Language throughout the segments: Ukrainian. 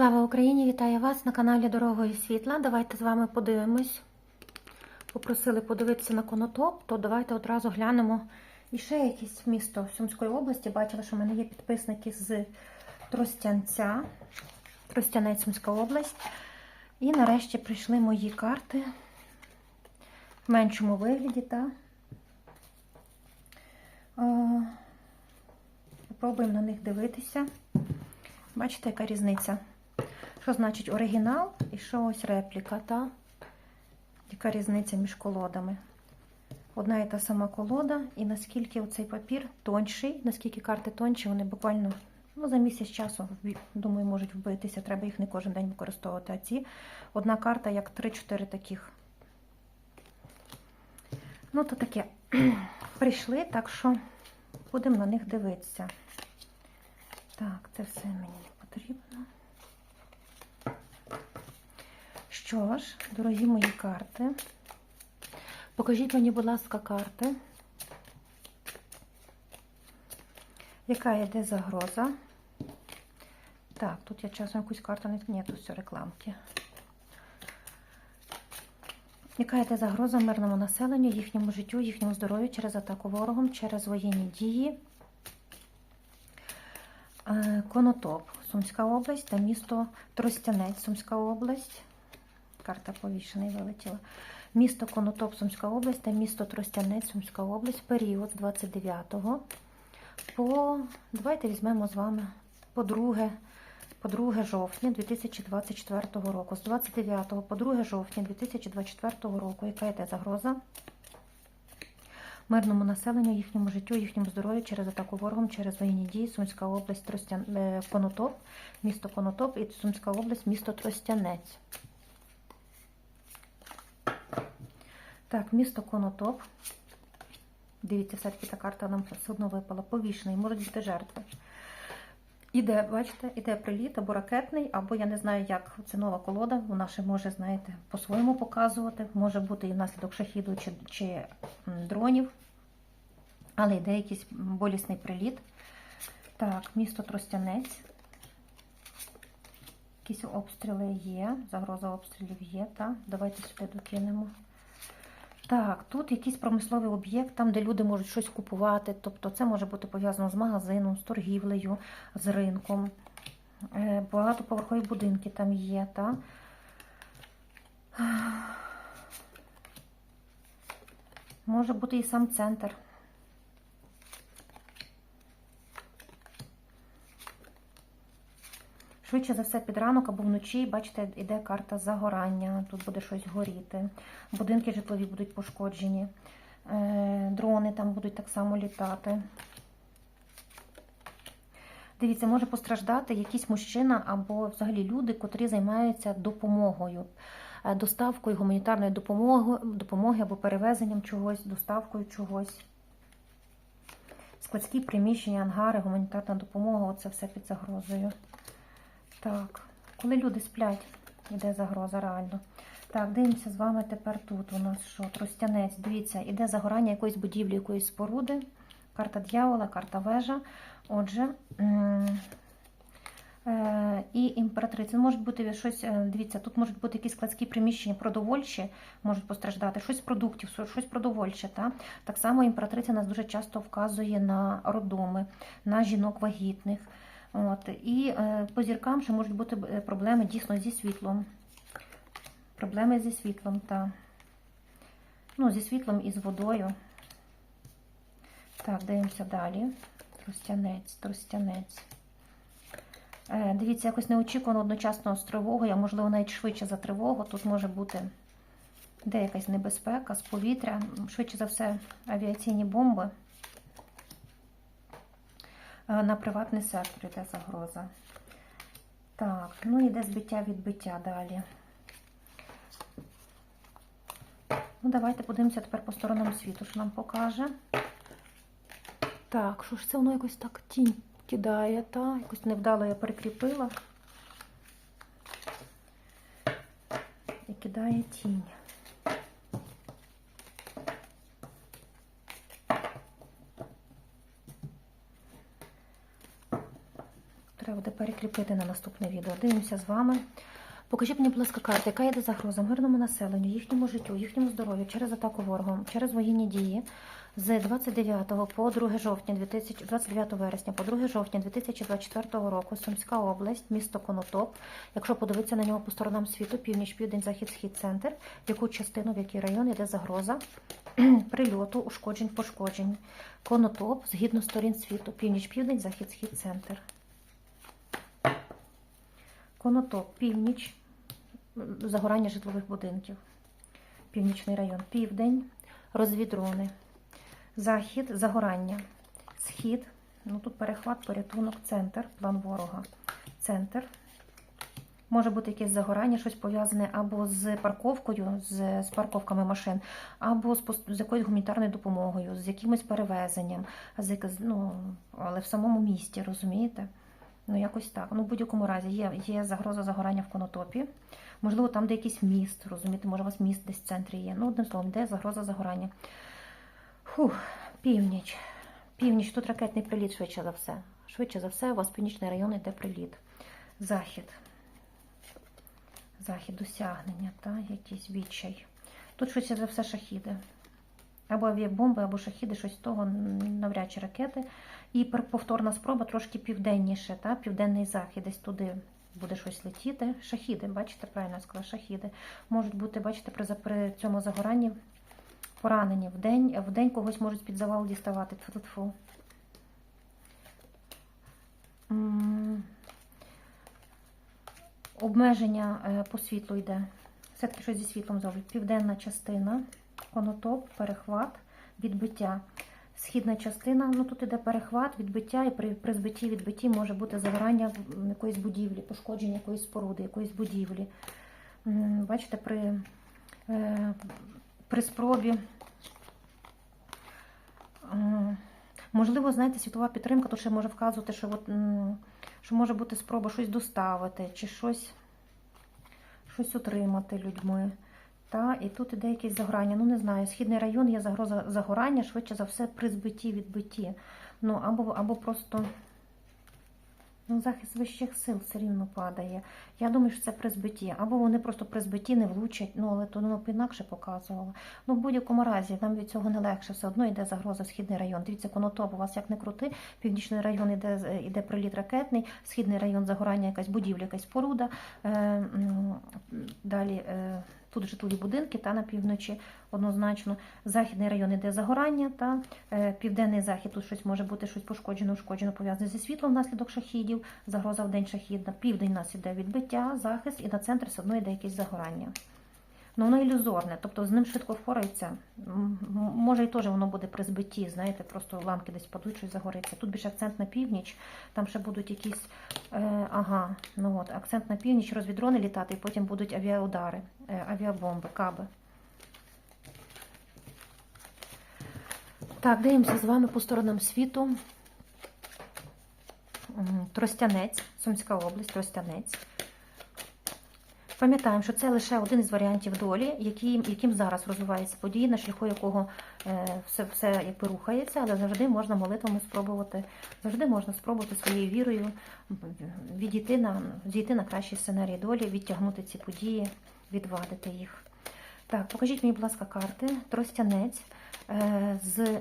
Слава Україні! Вітаю вас на каналі Дорогою Світла. Давайте з вами подивимось. Попросили подивитися на конотоп, то давайте одразу глянемо. І ще якесь місто Сумської області. Бачила, що в мене є підписники з Тростянця, Тростянець Сумська область. І нарешті прийшли мої карти в меншому вигляді. Та Попробуємо на них дивитися. Бачите, яка різниця? Що значить оригінал і що ось репліка, та? Яка різниця між колодами? Одна і та сама колода, і наскільки цей папір тонший, наскільки карти тонші, вони буквально ну, за місяць часу, думаю, можуть вбитися. Треба їх не кожен день використовувати. А ці одна карта, як 3-4 таких. Ну, то таке. Прийшли, так що будемо на них дивитися. Так, це все мені не потрібно. Що ж, дорогі мої карти, покажіть мені, будь ласка, карти. Яка йде загроза? Так, тут я часом якусь карту не Ні, тут все рекламки. Яка йде загроза мирному населенню, їхньому життю, їхньому здоров'ю через атаку ворогом, через воєнні дії? Е, Конотоп, Сумська область та місто Тростянець, Сумська область. Карта повішений вилетіла. Місто Конотоп, Сумська область та місто Тростянець, Сумська область. Період з 29 по. Давайте візьмемо з вами по 2, по 2 жовтня 2024 року. З 29 по 2 жовтня 2024 року. Яка йде загроза? мирному населенню, їхньому життю, їхньому здоров'ю через атаку ворогом, через воєнні дії, Сумська область, Тростян... е, Конотоп, місто Конотоп і Сумська область, місто Тростянець. Так, місто Конотоп. Дивіться, все-таки та карта нам все одно випала. Повішений, можуть бути жертви. Іде, бачите, іде приліт або ракетний, або я не знаю, як це нова колода. Вона ще може, знаєте, по-своєму показувати. Може бути і внаслідок шахіду чи, чи дронів. Але йде якийсь болісний приліт. Так, місто Тростянець. Якісь обстріли є. Загроза обстрілів є. Так, давайте сюди докинемо. Так, тут якийсь промисловий об'єкт, там, де люди можуть щось купувати. Тобто це може бути пов'язано з магазином, з торгівлею, з ринком. Е, Багатоповерхові будинки там є, так? Може бути і сам центр. Швидше за все, під ранок або вночі, бачите, йде карта загорання, тут буде щось горіти. Будинки житлові будуть пошкоджені, Е, дрони там будуть так само літати. Дивіться, може постраждати якийсь мужчина або взагалі люди, котрі займаються допомогою, е, доставкою гуманітарної допомоги, допомоги або перевезенням чогось, доставкою чогось. Складські приміщення, ангари, гуманітарна допомога оце все під загрозою. Так, коли люди сплять, іде загроза реально. Так, дивимося з вами тепер тут. У нас що? Тростянець. Дивіться, іде загорання якоїсь будівлі, якоїсь споруди. Карта дьявола, карта вежа. Отже, е, і імператриця. Може бути щось, е, дивіться, тут можуть бути якісь складські приміщення, продовольчі можуть постраждати, щось продуктів, щось продовольче. Та? Так само імператриця нас дуже часто вказує на роддоми, на жінок вагітних. От. І е, по зіркам ще можуть бути е, проблеми дійсно зі світлом. Проблеми зі світлом, та ну, зі світлом і з водою. Так, дивимося далі. Тростянець, тростянець. Е, дивіться, якось неочікувано одночасно з тривогою, а можливо навіть швидше за тривогу. Тут може бути де якась небезпека з повітря, швидше за все, авіаційні бомби. Е, На приватний сектор йде загроза. Так, ну йде збиття відбиття далі. Ну, давайте подивимося тепер по сторонам світу, що нам покаже. Так, що ж це воно якось так тінь кидає, та? Якось невдало я прикріпила. І кидає тінь. треба буде перекліпити на наступне відео. Дивимося з вами. Покажіть мені, будь ласка, карти, яка йде загроза мирному населенню, їхньому життю, їхньому здоров'ю через атаку ворогом, через воєнні дії з 29 по 2 жовтня 2000, 29 вересня по 2 жовтня 2024 року Сумська область, місто Конотоп. Якщо подивитися на нього по сторонам світу, північ, південь, захід, схід, центр, в яку частину, в який район йде загроза прильоту, ушкоджень, пошкоджень. Конотоп згідно сторін світу, північ, південь, захід, схід, центр. Конотоп, північ, загорання житлових будинків. Північний район, південь, розвідрони. Захід, загорання. Схід, ну тут перехват, порятунок, центр, план ворога. Центр. Може бути якесь загорання, щось пов'язане або з парковкою, з, з парковками машин, або з, з якоюсь гуманітарною допомогою, з якимось перевезенням, з ну, але в самому місті, розумієте? Ну, якось так. Ну, в будь-якому разі є, є загроза загорання в конотопі. Можливо, там, де якийсь міст, розумієте, може, у вас міст десь в центрі є. Ну, одним словом, де загроза загорання. Фух, північ. Північ, тут ракетний приліт швидше за все. Швидше за все, у вас північний район йде приліт. Захід. Захід, досягнення, та, якийсь відчай. Тут швидше за все шахіди. Або авіабомби, або шахіди, щось з того, навряд чи ракети. І повторна спроба трошки південніше, та, південний захід, десь туди буде щось летіти. Шахіди, бачите, правильно я сказала, шахіди. Можуть бути, бачите, при, при цьому загоранні поранені. В день, в день когось можуть під завал діставати. Тьфу-тьфу. М, Обмеження е, по світлу йде. Все-таки щось зі світлом зроблять. Південна частина, конотоп, перехват, відбиття. Східна частина, ну тут іде перехват, відбиття, і при, при збитті відбитті може бути загорання якоїсь будівлі, пошкодження якоїсь споруди, якоїсь будівлі. Бачите, при, е, при спробі. е, Можливо, знаєте, світова підтримка, то ще може вказувати, що, от, що може бути спроба щось доставити, чи щось, щось отримати людьми. Та, і тут іде якесь загорання. Ну, не знаю, східний район є загроза загорання, швидше за все, при збитті, відбитті. Ну, або, або просто ну, захист вищих сил все рівно падає. Я думаю, що це при збитті. Або вони просто при збитті не влучать, ну, але то воно б інакше показувало. Ну, в будь-якому разі, нам від цього не легше, все одно йде загроза східний район. Дивіться, конотоп у вас як не крути. Північний район іде, іде приліт ракетний, східний район загорання, якась будівля, якась споруда. Е, далі е, тут житлові будинки та на півночі однозначно. Західний район іде загорання, та е, південний захід тут щось може бути щось пошкоджено, ушкоджено, пов'язане зі світлом внаслідок шахідів, загроза в день шахідна. Південь у нас іде відбиття, захист, і на центр все одно йде якесь загорання. Ну, воно ілюзорне, тобто з ним швидко впорається. Може, і теж воно буде при збитті, знаєте, просто ламки десь падуть, щось загориться. Тут більше акцент на північ, там ще будуть якісь, е, ага, ну от, акцент на північ, розвідрони літати, і потім будуть авіаудари, е, авіабомби, каби. Так, дивимося з вами по сторонам світу. Тростянець, Сумська область, Тростянець. Пам'ятаємо, що це лише один із варіантів долі, яким, яким зараз розвиваються події, на шляху якого е, все, все якби рухається, але завжди можна молитвами спробувати, завжди можна спробувати своєю вірою відійти на, зійти на кращий сценарій долі, відтягнути ці події, відвадити їх. Так, покажіть мені, будь ласка, карти. Тростянець е, з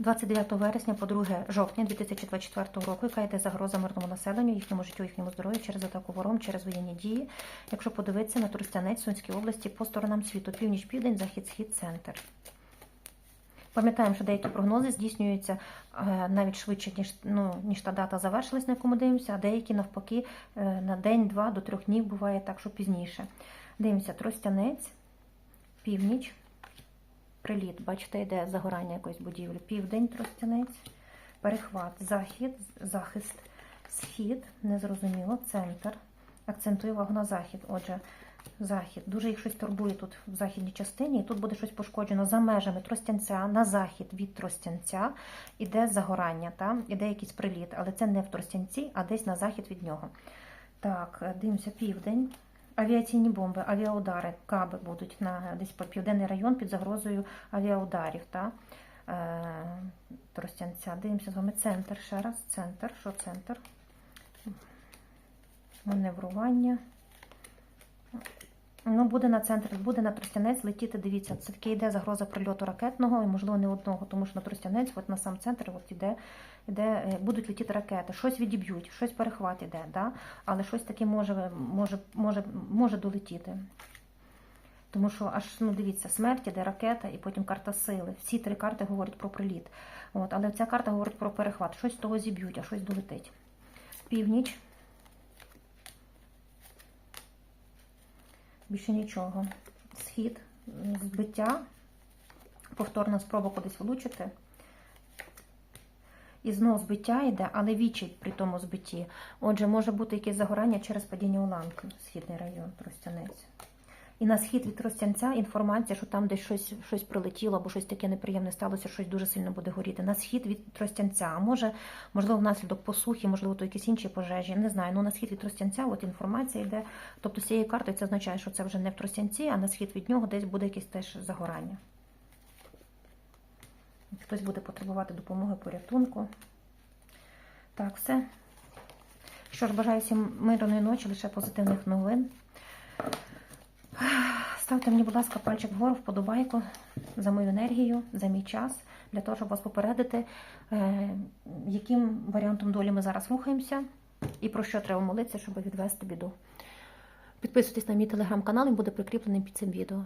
29 вересня по 2 жовтня 2024 року, яка йде загроза мирному населенню, їхньому життю, їхньому здоров'ю через атаку вором, через воєнні дії. Якщо подивитися на Тростянець Сумській області по сторонам світу, північ, південь, захід, схід, центр. Пам'ятаємо, що деякі прогнози здійснюються е, навіть швидше, ніж, ну, ніж та дата завершилась, на яку ми дивимося, а деякі навпаки е, на день, два до трьох днів буває так, що пізніше. Дивимося, Тростянець, північ, приліт. Бачите, йде загорання якоїсь будівлі. Південь Тростянець, перехват, захід, захист, схід, незрозуміло, центр. Акцентую увагу на захід. Отже, захід. Дуже їх щось турбує тут в західній частині, і тут буде щось пошкоджено за межами Тростянця, на захід від Тростянця іде загорання, та? іде якийсь приліт, але це не в Тростянці, а десь на захід від нього. Так, дивимося, південь. Авіаційні бомби, авіаудари, каби будуть на десь по південний район під загрозою авіаударів. Та? е, тростянця. Дивимося з вами центр ще раз. Центр. Що центр? Маневрування. Ну, буде на центр, буде на тростянець летіти. Дивіться, це таки йде загроза прильоту ракетного і, можливо, не одного, тому що на тростянець, от на сам центр, от іде, іде, е, будуть летіти ракети. Щось відіб'ють, щось перехват іде, да? але щось таке може, може, може, може долетіти. Тому що аж ну дивіться, смерть іде ракета і потім карта сили. Всі три карти говорять про приліт. От, але ця карта говорить про перехват. Щось з того зіб'ють, а щось долетить. Північ. Більше нічого. Схід, збиття, повторна спроба кудись влучити. І знов збиття йде, але вічить при тому збитті. Отже, може бути якесь загорання через падіння уламки, східний район, Тростянець. І на схід від Тростянця інформація, що там десь щось, щось прилетіло або щось таке неприємне сталося, щось дуже сильно буде горіти. На схід від Тростянця. А може, можливо, внаслідок посухи, можливо, то якісь інші пожежі. Не знаю. Ну на схід від Тростянця, от інформація йде. Тобто з цієї карти це означає, що це вже не в Тростянці, а на схід від нього десь буде якесь теж загорання. Хтось буде потребувати допомоги порятунку. Так, все. Що ж, бажаю всім мирної ночі, лише позитивних новин. Ставте мені, будь ласка, пальчик вгору, вподобайку за мою енергію, за мій час, для того, щоб вас попередити, е, яким варіантом долі ми зараз рухаємося і про що треба молитися, щоб відвести біду. Підписуйтесь на мій телеграм-канал, він буде прикріплений під цим відео.